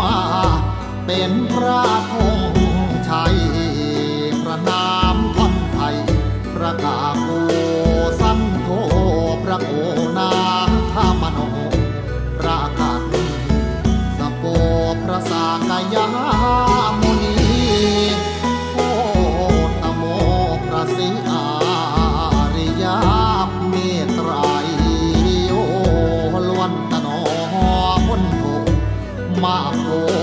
มา เป็นพระคงชัยพระนามพันไทยพระกาโกสันโทพระโอนาธามโนพระกาตสโปพระสากยา uma.